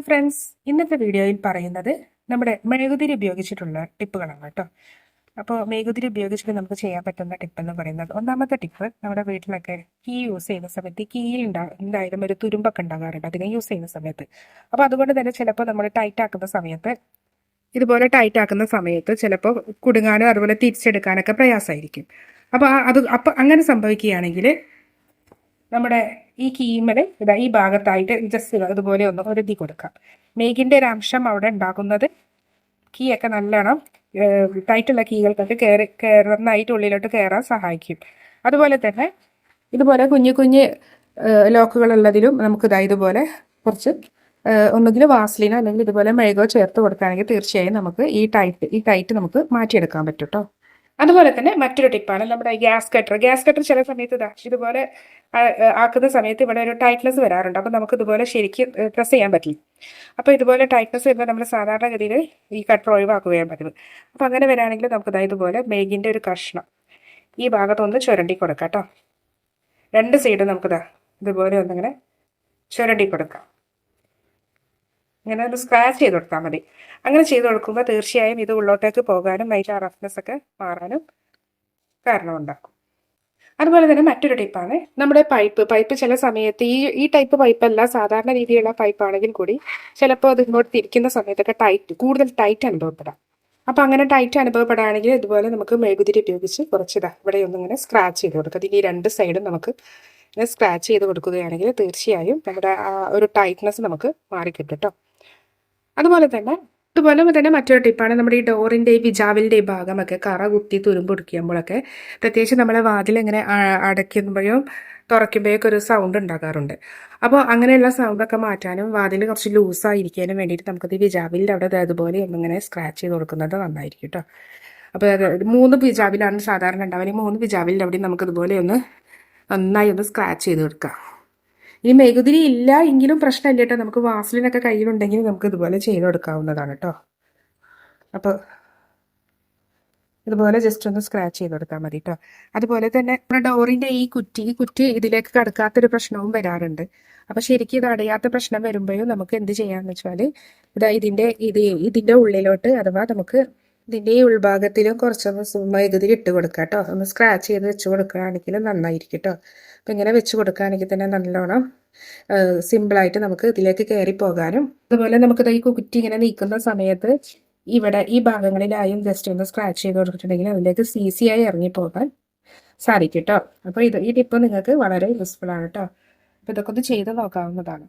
Hi friends ഇന്നത്തെ വീഡിയോയിൽ പറയുന്നത് നമ്മുടെ മെഴുകുതിരി ഉപയോഗിച്ചിട്ടുള്ള ടിപ്പുകളാണ് കേട്ടോ. അപ്പോൾ മെഴുകുതിരി ഉപയോഗിച്ചിട്ട് നമുക്ക് ചെയ്യാൻ പറ്റുന്ന ടിപ്പ് എന്ന് പറയുന്നത് ഒന്നാമത്തെ ടിപ്പ് നമ്മുടെ വീട്ടിലൊക്കെ കീ യൂസ് ചെയ്യുന്ന സമയത്ത് കീയിൽ ഉണ്ടാകും എന്തായാലും ഒരു തുരുമ്പൊക്കെ ഉണ്ടാകാറുണ്ട് അധികം യൂസ് ചെയ്യുന്ന സമയത്ത്. അപ്പോൾ അതുകൊണ്ട് തന്നെ ചിലപ്പോൾ നമ്മൾ ടൈറ്റ് ആക്കുന്ന സമയത്ത് ഇതുപോലെ ടൈറ്റ് ആക്കുന്ന സമയത്ത് ചിലപ്പോൾ കുടുങ്ങാനും അതുപോലെ തിരിച്ചെടുക്കാനൊക്കെ പ്രയാസമായിരിക്കും. അപ്പോൾ അത് അപ്പം അങ്ങനെ സംഭവിക്കുകയാണെങ്കിൽ നമ്മുടെ ഈ കീമൽ ഇതാ ഈ ഭാഗത്തായിട്ട് ജസ്റ്റ് അതുപോലെ ഒന്ന് ഒരുതി കൊടുക്കാം. മേഗിന്റെ ഒരു അംശം അവിടെ ഉണ്ടാക്കുന്നത് കീ ഒക്കെ നല്ലോണം ടൈറ്റുള്ള കീകൾക്കൊക്കെ കയറി കയറുന്നതായിട്ട് ഉള്ളിലോട്ട് കയറാൻ സഹായിക്കും. അതുപോലെ തന്നെ ഇതുപോലെ കുഞ്ഞു കുഞ്ഞ് ലോക്കുകളുള്ളതിലും നമുക്ക് ഇതാ ഇതുപോലെ കുറച്ച് ഒന്നുകിൽ വാസ്ലിനോ അല്ലെങ്കിൽ ഇതുപോലെ മെഴുകോ ചേർത്ത് കൊടുക്കുകയാണെങ്കിൽ തീർച്ചയായും നമുക്ക് ഈ ടൈറ്റ് ഈ ടൈറ്റ് നമുക്ക് മാറ്റിയെടുക്കാൻ പറ്റും കേട്ടോ അതുപോലെ തന്നെ മറ്റൊരു ടിപ്പാണ് നമ്മുടെ ഗ്യാസ് കട്ടർ. ഗ്യാസ് കട്ടർ ചില സമയത്ത് ഇതാ ഇതുപോലെ ആക്കുന്ന സമയത്ത് ഇവിടെ ഒരു ടൈറ്റ്നസ് വരാറുണ്ട്. അപ്പം നമുക്ക് ഇതുപോലെ ശരിക്കും പ്രസ് ചെയ്യാൻ പറ്റില്ല. അപ്പോൾ ഇതുപോലെ ടൈറ്റ്നസ് വരുമ്പോൾ നമ്മൾ സാധാരണഗതിയിൽ ഈ കട്ടർ ഒഴിവാക്കുകയാണ് പതിവ്. അപ്പോൾ അങ്ങനെ വരാണെങ്കിൽ നമുക്ക് ഇതാ ഇതുപോലെ മേഗിന്റെ ഒരു കഷ്ണം ഈ ഭാഗത്തൊന്ന് ചുരണ്ടി കൊടുക്കാം കേട്ടോ. രണ്ട് സൈഡും നമുക്കിതാ ഇതുപോലെ ഒന്നിങ്ങനെ ചുരണ്ടി കൊടുക്കാം. ഇങ്ങനെ ഒന്ന് സ്ക്രാച്ച് ചെയ്ത് കൊടുത്താൽ മതി. അങ്ങനെ ചെയ്ത് കൊടുക്കുമ്പോൾ തീർച്ചയായും ഇത് ഉള്ളോട്ടേക്ക് പോകാനും അതിന്റെ റഫ്നെസ് ഒക്കെ മാറാനും കാരണമുണ്ടാക്കും. അതുപോലെ തന്നെ മറ്റൊരു ടിപ്പാണ് നമ്മുടെ പൈപ്പ് പൈപ്പ് ചില സമയത്ത് ഈ ഈ ടൈപ്പ് പൈപ്പല്ല സാധാരണ രീതിയിലുള്ള പൈപ്പ് ആണെങ്കിൽ കൂടി ചിലപ്പോൾ അത് ഇങ്ങോട്ട് തിരിക്കുന്ന സമയത്തൊക്കെ ടൈറ്റ് കൂടുതൽ ടൈറ്റ് അനുഭവപ്പെടാം. അപ്പം അങ്ങനെ ടൈറ്റ് അനുഭവപ്പെടുകയാണെങ്കിൽ ഇതുപോലെ നമുക്ക് മെഴുകുതിരി ഉപയോഗിച്ച് കുറച്ചിതാ ഇവിടെ ഒന്നിങ്ങനെ സ്ക്രാച്ച് ചെയ്ത് കൊടുക്കുക. ഇനി രണ്ട് സൈഡും നമുക്ക് സ്ക്രാച്ച് ചെയ്ത് കൊടുക്കുകയാണെങ്കിൽ തീർച്ചയായും നമ്മുടെ ആ ഒരു ടൈറ്റ്നെസ് നമുക്ക് മാറിക്കിട്ടും കേട്ടോ. അതുപോലെ തന്നെ അതുപോലെ തന്നെ മറ്റൊരു ടിപ്പാണ് നമ്മുടെ ഈ ഡോറിന്റെ ഈ വിജാവിന്റെ ഈ ഭാഗമൊക്കെ കറ കുത്തി തുരുമ്പ് ഒടുക്കുമ്പോഴൊക്കെ പ്രത്യേകിച്ച് നമ്മളെ വാതിൽ ഇങ്ങനെ അടയ്ക്കുമ്പോഴും തുറയ്ക്കുമ്പോഴൊക്കെ ഒരു സൗണ്ട് ഉണ്ടാകാറുണ്ട്. അപ്പോൾ അങ്ങനെയുള്ള സൗണ്ടൊക്കെ മാറ്റാനും വാതിൽ കുറച്ച് ലൂസായിരിക്കാനും വേണ്ടിയിട്ട് നമുക്കത് വിജാവിന്റെ അവിടെ അതുപോലെ ഇങ്ങനെ സ്ക്രാച്ച് ചെയ്ത് കൊടുക്കുന്നത് നന്നായിരിക്കും കേട്ടോ അപ്പോൾ മൂന്ന് വിജാവിലാണ് സാധാരണ ഉണ്ടാവുക. മൂന്ന് വിജാവിന്റെ അവിടെ നമുക്കിതുപോലെ ഒന്ന് നന്നായി ഒന്ന് സ്ക്രാച്ച് ചെയ്ത് കൊടുക്കാം. ഈ മെഴുകുതിരി ഇല്ല എങ്കിലും പ്രശ്നമില്ല കേട്ടോ. നമുക്ക് വാസലിനൊക്കെ കയ്യിലുണ്ടെങ്കിൽ നമുക്ക് ഇതുപോലെ ചെയ്ത് കൊടുക്കാവുന്നതാണ് കേട്ടോ. അപ്പോൾ ഇതുപോലെ ജസ്റ്റ് ഒന്ന് സ്ക്രാച്ച് ചെയ്ത് കൊടുത്താൽ മതി കേട്ടോ. അതുപോലെ തന്നെ നമ്മുടെ ഡോറിന്റെ ഈ കുറ്റി ഈ കുറ്റി ഇതിലേക്ക് കടക്കാത്തൊരു പ്രശ്നവും വരാറുണ്ട്. അപ്പോൾ ശരിക്കും ഇത് അടയാത്ത പ്രശ്നം വരുമ്പോഴും നമുക്ക് എന്ത് ചെയ്യാന്ന് വെച്ചാൽ ഇതാ ഇതിന്റെ ഇത് ഇതിന്റെ ഉള്ളിലോട്ട് അഥവാ നമുക്ക് ഇതിന്റെ ഈ ഉൾഭാഗത്തിലും കുറച്ചൊന്ന് വൈദ്യുതി ഇട്ട് കൊടുക്കുക കേട്ടോ ഒന്ന് സ്ക്രാച്ച് ചെയ്ത് വെച്ച് കൊടുക്കുകയാണെങ്കിൽ നന്നായിരിക്കും കേട്ടോ അപ്പം ഇങ്ങനെ വെച്ച് കൊടുക്കുകയാണെങ്കിൽ തന്നെ നല്ലോണം സിമ്പിളായിട്ട് നമുക്ക് ഇതിലേക്ക് കയറി പോകാനും. അതുപോലെ നമുക്കിത് ഈ കുറ്റി ഇങ്ങനെ നീക്കുന്ന സമയത്ത് ഇവിടെ ഈ ഭാഗങ്ങളിലായും ജസ്റ്റ് ഒന്ന് സ്ക്രാച്ച് ചെയ്ത് കൊടുത്തിട്ടുണ്ടെങ്കിൽ അതിലേക്ക് സി ആയി ഇറങ്ങിപ്പോകാൻ സാധിക്കും കേട്ടോ അപ്പോൾ ഇത് ഈ ടിപ്പ് നിങ്ങൾക്ക് വളരെ യൂസ്ഫുൾ ആണ് കേട്ടോ അപ്പോൾ ഇതൊക്കെ ഒന്ന് ചെയ്ത് നോക്കാവുന്നതാണ്.